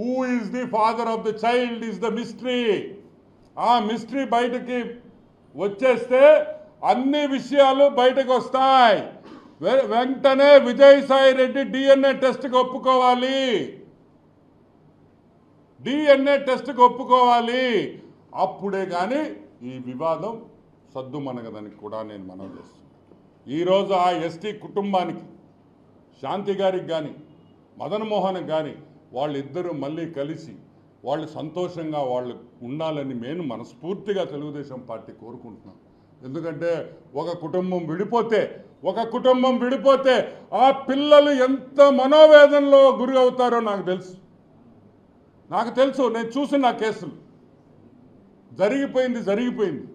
Who is the father of the child is the mystery ఆ mystery బయటకి వచ్చేస్తే అన్ని విషయాలు బయటకు వస్తాయి. వె- వెంటనే విజయసాయి రెడ్డి డిఎన్ఏ టెస్ట్కి ఒప్పుకోవాలి. డిఎన్ఏ టెస్ట్కి ఒప్పుకోవాలి. అప్పుడే కానీ ఈ వివాదం సద్దుమనగదని కూడా నేను మనం చేస్తున్నాను. ఈరోజు ఆ ఎస్టీ కుటుంబానికి శాంతి గారికి కానీ మదన్ మోహన్కి కానీ వాళ్ళిద్దరూ మళ్ళీ కలిసి వాళ్ళు సంతోషంగా వాళ్ళు ఉండాలని నేను మనస్ఫూర్తిగా తెలుగుదేశం పార్టీ కోరుకుంటున్నాను ఎందుకంటే ఒక కుటుంబం విడిపోతే ఒక కుటుంబం విడిపోతే ఆ పిల్లలు ఎంత మనోవేదనలో గురి అవుతారో నాకు తెలుసు. నాకు తెలుసు నేను చూసిన కేసులు. జరిగిపోయింది జరిగిపోయింది.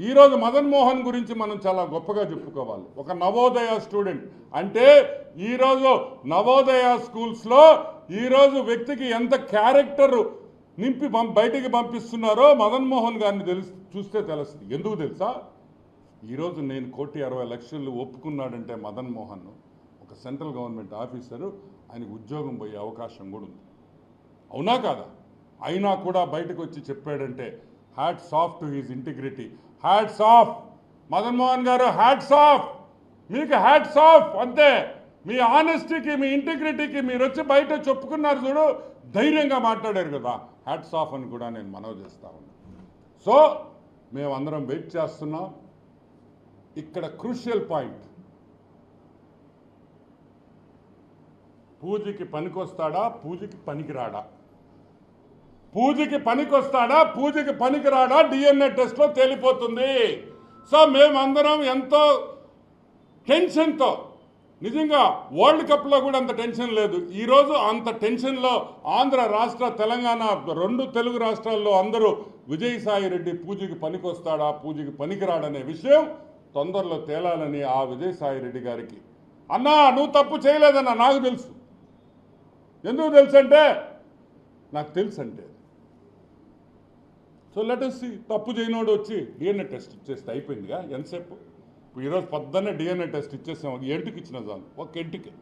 ఈరోజు మదన్ మోహన్ గురించి మనం చాలా గొప్పగా చెప్పుకోవాలి. ఒక నవోదయ స్టూడెంట్. అంటే ఈరోజు నవోదయ స్కూల్స్లో ఈరోజు వ్యక్తికి ఎంత క్యారెక్టరు నింపి పం- బయటికి పంపిస్తున్నారో మదన్ మోహన్ గారిని తెలుసు చూస్తే తెలుస్తుంది. ఎందుకు తెలుసా? ఈరోజు నేను కోటి అరవై లక్షలు ఒప్పుకున్నాడంటే మదన్ మోహన్. ఒక సెంట్రల్ గవర్నమెంట్ ఆఫీసరు. ఆయనకు ఉద్యోగం పోయే అవకాశం కూడా ఉంది. అవునా కాదా? అయినా కూడా బయటకు వచ్చి చెప్పాడంటే hats off to his integrity hats off Madanmohan garu hats off మీకు హ్యాట్స్ ఆఫ్ అంతే మీ ఆనెస్టీకి మీ ఇంటిగ్రిటీకి మీరు వచ్చి బయట చెప్పుకున్నారు చూడు ధైర్యంగా మాట్లాడారు కదా హ్యాట్స్ ఆఫ్ అని కూడా నేను మనవి చేస్తా ఉన్నాను సో మేమందరం వెయిట్ చేస్తున్నాం ఇక్కడ క్రూషియల్ పాయింట్ పూజకి పనికొస్తాడా పూజకి పనికిరాడా పూజకి పనికొస్తాడా? పూజకి పనికిరాడా? డిఎన్ఏ టెస్ట్లో తేలిపోతుంది. సో మేమందరం ఎంతో టెన్షన్తో నిజంగా వరల్డ్ కప్లో కూడా అంత టెన్షన్ లేదు. ఈరోజు అంత టెన్షన్లో ఆంధ్ర రాష్ట్ర తెలంగాణ రెండు తెలుగు రాష్ట్రాల్లో అందరూ విజయసాయి రెడ్డి పూజకి పనికొస్తాడా? పూజకి పనికిరాడనే విషయం తొందరలో తేలాలని ఆ విజయసాయి రెడ్డి గారికి. అన్నా నువ్వు తప్పు చేయలేదన్నా నాకు తెలుసు. ఎందుకు తెలుసు అంటే నాకు తెలుసు అంటే సో లెటెస్ట్ తప్పు చేయనోడు వచ్చి డిఎన్ఏ టెస్ట్ ఇచ్చేస్తే అయిపోయిందిగా. ఎంతసేపు? ఇప్పుడు ఈరోజు పొద్దున్నే డిఎన్ఏ టెస్ట్ ఇచ్చేసాం. ఎంటికి ఇచ్చిన దాన్ని ఒక ఎంటికి.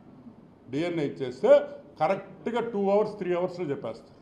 డిఎన్ఏ ఇచ్చేస్తే కరెక్ట్గా టూ అవర్స్ త్రీ అవర్స్లో చెప్పేస్తాం.